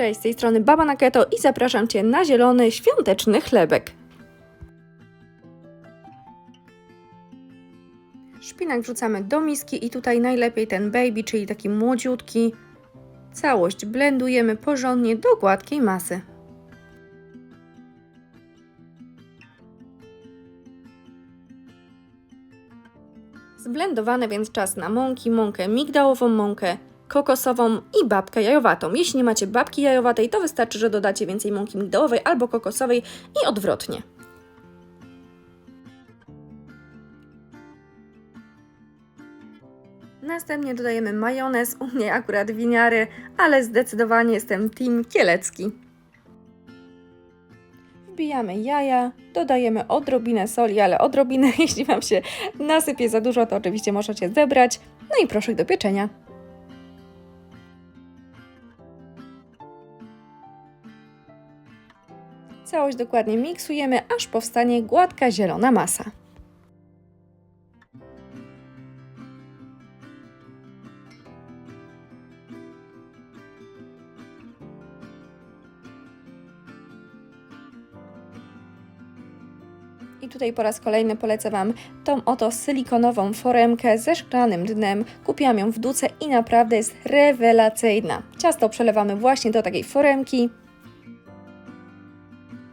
Cześć, z tej strony Baba na Keto i zapraszam Cię na zielony, świąteczny chlebek. Szpinak wrzucamy do miski i tutaj najlepiej ten baby, czyli taki młodziutki. Całość blendujemy porządnie do gładkiej masy. Zblendowane więc czas na mąki, mąkę migdałową, mąkę kokosową i babkę jajowatą. Jeśli nie macie babki jajowatej, to wystarczy, że dodacie więcej mąki migdałowej albo kokosowej i odwrotnie. Następnie dodajemy majonez, u mnie akurat winiary, ale zdecydowanie jestem team kielecki. Wbijamy jaja, dodajemy odrobinę soli, ale odrobinę, jeśli Wam się nasypie za dużo, to oczywiście możecie zebrać. No i proszek do pieczenia. Całość dokładnie miksujemy, aż powstanie gładka zielona masa. I tutaj po raz kolejny polecę Wam tą oto silikonową foremkę ze szklanym dnem. Kupiłam ją w duce i naprawdę jest rewelacyjna. Ciasto przelewamy właśnie do takiej foremki.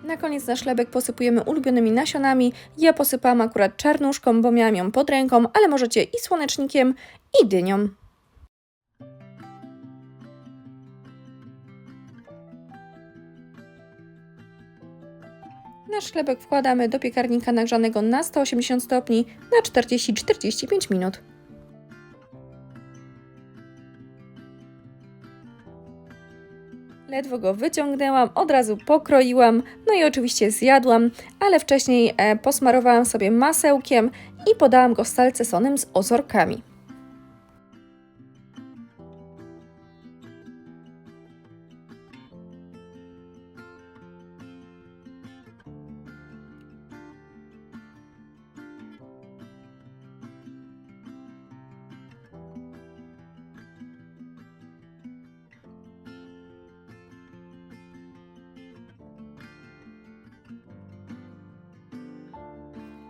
Na koniec nasz chlebek posypujemy ulubionymi nasionami. Ja posypałam akurat czarnuszką, bo miałam ją pod ręką, ale możecie i słonecznikiem, i dynią. Nasz chlebek wkładamy do piekarnika nagrzanego na 180 stopni na 40-45 minut. Ledwo go wyciągnęłam, od razu pokroiłam, no i oczywiście zjadłam, ale wcześniej e, posmarowałam sobie masełkiem i podałam go salcesonem z ozorkami.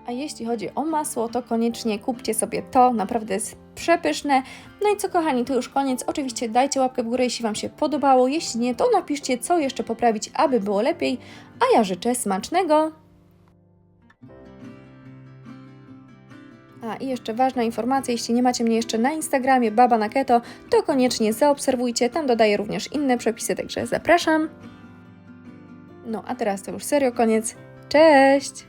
A jeśli chodzi o masło, to koniecznie kupcie sobie to, naprawdę jest przepyszne. No i co kochani, to już koniec. Oczywiście dajcie łapkę w górę, jeśli Wam się podobało. Jeśli nie, to napiszcie, co jeszcze poprawić, aby było lepiej. A ja życzę smacznego. A i jeszcze ważna informacja, jeśli nie macie mnie jeszcze na Instagramie Baba na Keto, to koniecznie zaobserwujcie, tam dodaję również inne przepisy, także zapraszam. No a teraz to już serio koniec. Cześć!